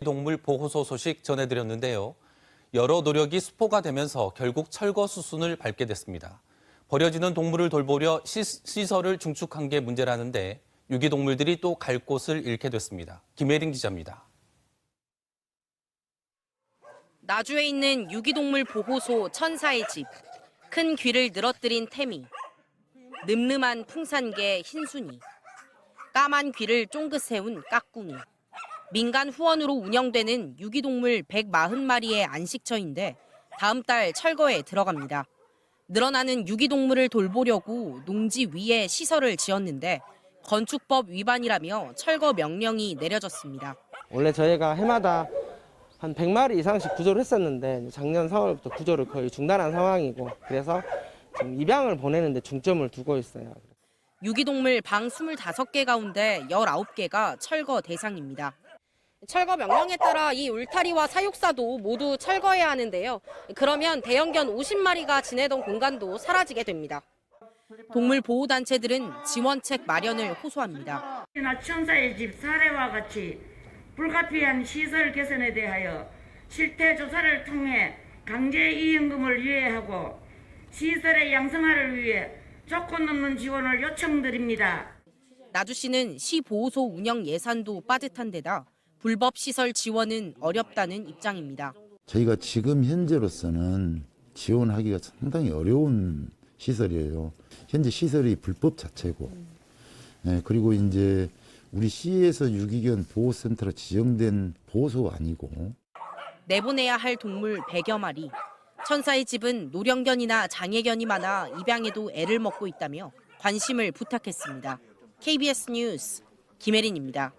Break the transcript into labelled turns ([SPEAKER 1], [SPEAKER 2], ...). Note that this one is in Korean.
[SPEAKER 1] 동물 보호소 소식 전해드렸는데요. 여러 노력이 수포가 되면서 결국 철거 수순을 밟게 됐습니다. 버려지는 동물을 돌보려 시, 시설을 중축한 게 문제라는데 유기동물들이 또 갈 곳을 잃게 됐습니다. 김혜린 기자입니다.
[SPEAKER 2] 나주에 있는 유기동물 보호소 천사의 집. 큰 귀를 늘어뜨린 태미. 늠름한 풍산개 흰순이. 까만 귀를 쫑긋 세운 까꿍이. 민간 후원으로 운영되는 유기동물 140마리의 안식처인데 다음 달 철거에 들어갑니다. 늘어나는 유기동물을 돌보려고 농지 위에 시설을 지었는데 건축법 위반이라며 철거 명령이 내려졌습니다.
[SPEAKER 3] 원래 저희가 해마다 한 100마리 이상씩 구조를 했었는데 작년 4월부터 구조를 거의 중단한 상황이고 그래서 지금 입양을 보내는데 중점을 두고 있어요.
[SPEAKER 2] 유기동물 방 25개 가운데 19개가 철거 대상입니다. 철거 명령에 따라 이 울타리와 사육사도 모두 철거해야 하는데요. 그러면 대형견 50마리가 지내던 공간도 사라지게 됩니다. 동물 보호 단체들은 지원책 마련을 호소합니다.
[SPEAKER 4] 나 천사의 집 사례와 같이 불가피한 시설 개선에 대하여 실태 조사를 통해 강제 이행금을 유예하고 시설의 양성화를 위해 조건 없는 지원을 요청드립니다.
[SPEAKER 2] 나주시는 시 보호소 운영 예산도 빠듯한 데다 불법 시설 지원은 어렵다는 입장입니다.
[SPEAKER 5] 저희가 지금 현재로서는 지원하기가 상당히 어려운 시설이에요. 현재 시설이 불법 자체고, 네, 그리고 이제 우리 시에서 유기견 보호센터로 지정된 보호소가 아니고,
[SPEAKER 2] 내보내야 할 동물 100여 마리. 천사의 집은 노령견이나 장애견이 많아 입양에도 애를 먹고 있다며 관심을 부탁했습니다. KBS 뉴스 김혜린입니다.